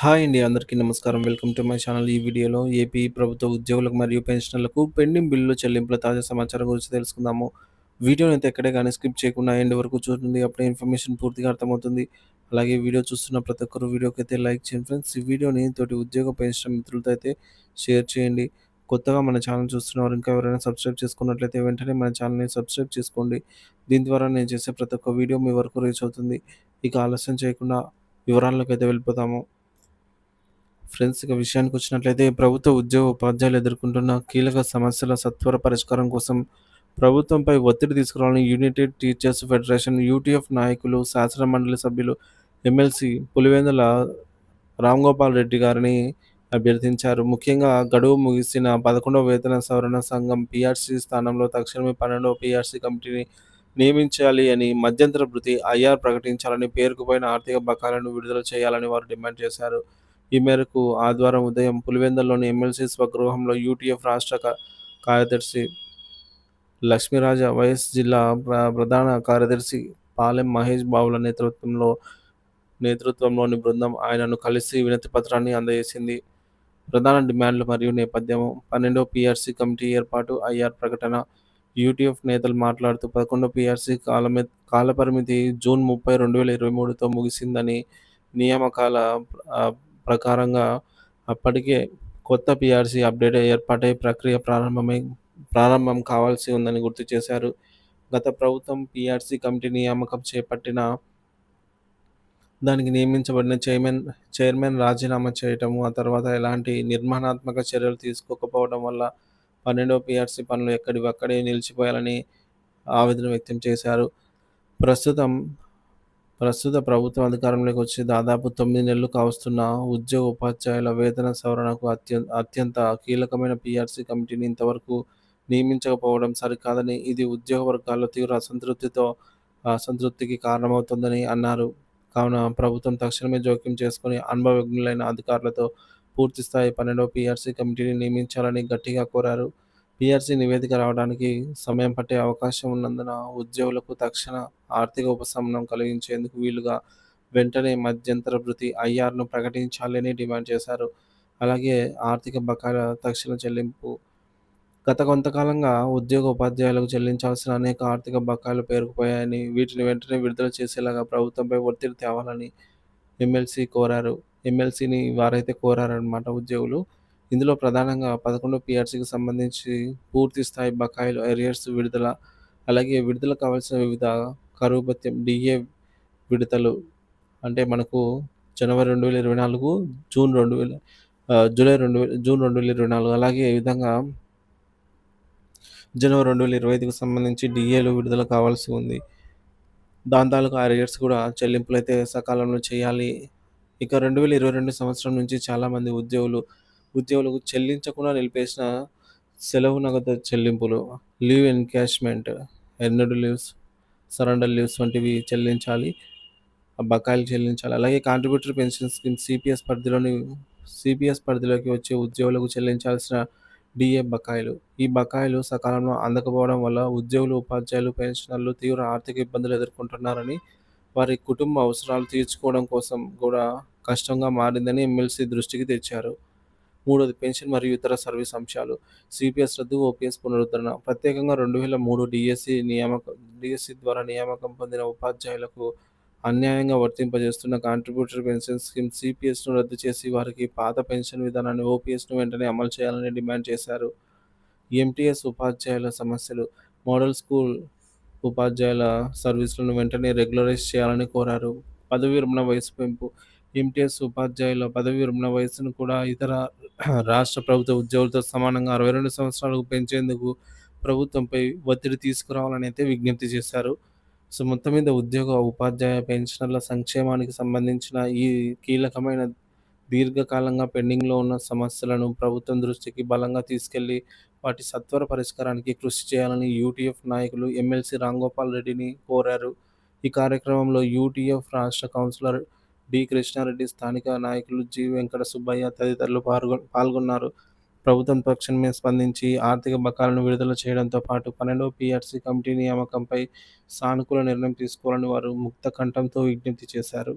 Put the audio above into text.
Hi అండి అందరికీ నమస్కారం. Welcome to my channel. ఈ వీడియోలో ఏపీ ప్రభుత్వ ఉద్యోగులకు మరియు పెన్షనర్లకు పెండింగ్ బిల్లులు చెల్లింపుల తాజా సమాచారం గురించి తెలుసుకుందాము. వీడియోని అయితే ఎక్కడే కానీ స్కిప్ చేయకుండా ఎండ్ వరకు చూడండి అప్పుడే ఇన్ఫర్మేషన్ పూర్తిగా అర్థమవుతుంది. అలాగే వీడియో చూస్తున్న ప్రతి ఒక్కరు వీడియోకి అయితే లైక్ చేయండి ఫ్రెండ్స్. ఈ వీడియోని తోటి ఉద్యోగ పెన్షన్ మిత్రులతో అయితే షేర్ చేయండి. కొత్తగా మన ఛానల్ చూస్తున్నవారు ఇంకా ఎవరైనా సబ్స్క్రైబ్ చేసుకున్నట్లయితే వెంటనే మన ఛానల్ని సబ్స్క్రైబ్ చేసుకోండి. దీని ద్వారా నేను చేసే ప్రతి ఒక్క వీడియో మీ వరకు రీచ్ అవుతుంది. ఇక ఆలస్యం చేయకుండా వివరాల్లోకి అయితే వెళ్ళిపోతాము ఫ్రెండ్స్ ఇక విషయానికి వచ్చినట్లయితే ప్రభుత్వ ఉద్యోగ ఉపాధ్యాయులు ఎదుర్కొంటున్న కీలక సమస్యల సత్వర పరిష్కారం కోసం ప్రభుత్వంపై ఒత్తిడి తీసుకురావాలని యునైటెడ్ టీచర్స్ ఫెడరేషన్ యూటీఎఫ్ నాయకులు శాసన మండలి సభ్యులు ఎమ్మెల్సీ పులివెందుల రామ్ గోపాల్ రెడ్డి గారిని అభ్యర్థించారు. ముఖ్యంగా గడువు ముగిసిన పదకొండవ వేతన సవరణ సంఘం పీఆర్సీ స్థానంలో తక్షణమే పన్నెండవ పీఆర్సీ కమిటీని నియమించాలి అని మధ్యంతర భృతి ఐఆర్ ప్రకటించాలని పేరుకుపోయిన ఆర్థిక బకాలను విడుదల చేయాలని వారు డిమాండ్ చేశారు. ఈ మేరకు ఆదివారం ఉదయం పులివెందల్లోని ఎమ్మెల్సీ స్వగృహంలో యూటీఎఫ్ రాష్ట్ర కార్యదర్శి లక్ష్మీరాజ వైఎస్ జిల్లా ప్రధాన కార్యదర్శి పాలెం మహేష్ బాబుల నేతృత్వంలో నేతృత్వంలోని బృందం ఆయనను కలిసి వినతి పత్రాన్ని అందజేసింది. ప్రధాన డిమాండ్లు మరియు నేపథ్యం పన్నెండో పీఆర్సీ కమిటీ ఏర్పాటు ఐఆర్ ప్రకటన. యూటీఎఫ్ నేతలు మాట్లాడుతూ పదకొండో పీఆర్సీ కాలమే కాలపరిమితి జూన్ ముప్పై రెండు వేల ఇరవై మూడుతో ముగిసిందని నియామకాల ప్రకారంగా అప్పటికే కొత్త పిఆర్సీ అప్డేట్ ఏర్పాటై ప్రక్రియ ప్రారంభమై ప్రారంభం కావాల్సి ఉందని గుర్తు చేశారు. గత ప్రభుత్వం పిఆర్సీ కమిటీ నియామకం చేపట్టిన దానికి నియమించబడిన చైర్మన్ చైర్మన్ రాజీనామా చేయటము ఆ తర్వాత ఎలాంటి నిర్మాణాత్మక చర్యలు తీసుకోకపోవడం వల్ల పన్నెండో పిఆర్సీ పనులు ఎక్కడివక్కడే నిలిచిపోయాలని ఆవేదన వ్యక్తం చేశారు. ప్రస్తుతం ప్రస్తుత ప్రభుత్వం అధికారంలోకి వచ్చి దాదాపు తొమ్మిది నెలలు కావస్తున్న ఉద్యోగ ఉపాధ్యాయుల వేతన సవరణకు అత్యంత అత్యంత కీలకమైన పీఆర్సీ కమిటీని ఇంతవరకు నియమించకపోవడం సరికాదని ఇది ఉద్యోగ వర్గాల్లో తీవ్ర అసంతృప్తితో అసంతృప్తికి కారణమవుతుందని అన్నారు. కావున ప్రభుత్వం తక్షణమే జోక్యం చేసుకుని అనుభవజ్ఞులైన అధికారులతో పూర్తిస్థాయి పన్నెండవ పీఆర్సీ కమిటీని నియమించాలని గట్టిగా కోరారు. పిఆర్సీ నివేదిక రావడానికి సమయం పట్టే అవకాశం ఉన్నందున ఉద్యోగులకు తక్షణ ఆర్థిక ఉపశమనం కలిగించేందుకు వీలుగా వెంటనే మధ్యంతర భృతి ఐఆర్ను ప్రకటించాలని డిమాండ్ చేశారు. అలాగే ఆర్థిక బకాయిల తక్షణ చెల్లింపు. గత కొంతకాలంగా ఉద్యోగ ఉపాధ్యాయులకు చెల్లించాల్సిన అనేక ఆర్థిక బకాయిలు పేరుకుపోయాయని వీటిని వెంటనే విడుదల చేసేలాగా ప్రభుత్వంపై ఒత్తిడి తేవాలని ఎమ్మెల్సీ కోరారు. ఎమ్మెల్సీని వారైతే కోరారనమాట ఉద్యోగులు. ఇందులో ప్రధానంగా పదకొండు పిఆర్సీకి సంబంధించి పూర్తి స్థాయి బకాయిలు ఎరియర్స్ విడుదల అలాగే విడుదల కావాల్సిన వివిధ కరువు భత్యం డిఏ విడతలు అంటే మనకు జనవరి రెండు వేల ఇరవై నాలుగు జూన్ రెండు వేల జూలై రెండు వేల జూన్ రెండు వేల ఇరవై నాలుగు అలాగే ఈ విధంగా జనవరి రెండు వేల ఇరవై ఐదుకు సంబంధించి డిఏలు విడుదల కావాల్సి ఉంది. దాని తాలూకా అరియర్స్ కూడా చెల్లింపులు అయితే సకాలంలో చేయాలి. ఇక రెండు వేల ఇరవై రెండు సంవత్సరం నుంచి చాలామంది ఉద్యోగులు ఉద్యోగులకు చెల్లించకుండా నిలిపేసిన సెలవు నగదు చెల్లింపులు లీవ్ ఎన్కాష్మెంట్ ఎన్నడు లీవ్స్ సరెండర్ లీవ్స్ వంటివి చెల్లించాలి. బకాయిలు చెల్లించాలి. అలాగే కాంట్రిబ్యూటరీ పెన్షన్ స్కీమ్ సిపిఎస్ పరిధిలోని సిపిఎస్ పరిధిలోకి వచ్చే ఉద్యోగులకు చెల్లించాల్సిన డిఏ బకాయిలు. ఈ బకాయిలు సకాలంలో అందకపోవడం వల్ల ఉద్యోగులు ఉపాధ్యాయులు పెన్షనర్లు తీవ్ర ఆర్థిక ఇబ్బందులు ఎదుర్కొంటున్నారని వారి కుటుంబ అవసరాలు తీర్చుకోవడం కోసం కూడా కష్టంగా మారిందని ఎమ్మెల్సీ దృష్టికి తెచ్చారు. మూడోది పెన్షన్ మరియు ఇతర సర్వీస్ అంశాలు. సిపిఎస్ రద్దు ఓపీఎస్ పునరుద్ధరణ. ప్రత్యేకంగా రెండు వేల మూడు డిఎస్సి నియామకం డిఎస్సి ద్వారా నియామకం పొందిన ఉపాధ్యాయులకు అన్యాయంగా వర్తింపజేస్తున్న కాంట్రిబ్యూటరీ పెన్షన్ స్కీమ్ సిపిఎస్ను రద్దు చేసి వారికి పాత పెన్షన్ విధానాన్ని ఓపీఎస్ను వెంటనే అమలు చేయాలని డిమాండ్ చేశారు. ఎంటీఎస్ ఉపాధ్యాయుల సమస్యలు. మోడల్ స్కూల్ ఉపాధ్యాయుల సర్వీసులను వెంటనే రెగ్యులరైజ్ చేయాలని కోరారు. పదవి విరమణ వయసు పెంపు. ఎంటీఎస్ ఉపాధ్యాయుల పదవి విరమణ వయసును కూడా ఇతర రాష్ట్ర ప్రభుత్వ ఉద్యోగులతో సమానంగా అరవై రెండు సంవత్సరాలకు పెంచేందుకు ప్రభుత్వంపై ఒత్తిడి తీసుకురావాలని అయితే విజ్ఞప్తి చేశారు. సో మొత్తం మీద ఉద్యోగ ఉపాధ్యాయ పెన్షనర్ల సంక్షేమానికి సంబంధించిన ఈ కీలకమైన దీర్ఘకాలంగా పెండింగ్లో ఉన్న సమస్యలను ప్రభుత్వం దృష్టికి బలంగా తీసుకెళ్ళి వాటి సత్వర పరిష్కారానికి కృషి చేయాలని యూటీఎఫ్ నాయకులు ఎమ్మెల్సీ రాంగోపాల్ రెడ్డిని కోరారు. ఈ కార్యక్రమంలో యూటీఎఫ్ రాష్ట్ర కౌన్సిలర్ డి కృష్ణారెడ్డి స్థానిక నాయకులు జి. వెంకట సుబ్బయ్య తదితరులు పాల్గొన్నారు. ప్రభుత్వం తక్షణమే స్పందించి ఆర్థిక బకాలను విడుదల చేయడంతో పాటు పన్నెండవ పీఆర్సీ కమిటీ నియామకంపై సానుకూల నిర్ణయం తీసుకోవాలని వారు ముక్త కంఠంతో విజ్ఞప్తి చేశారు.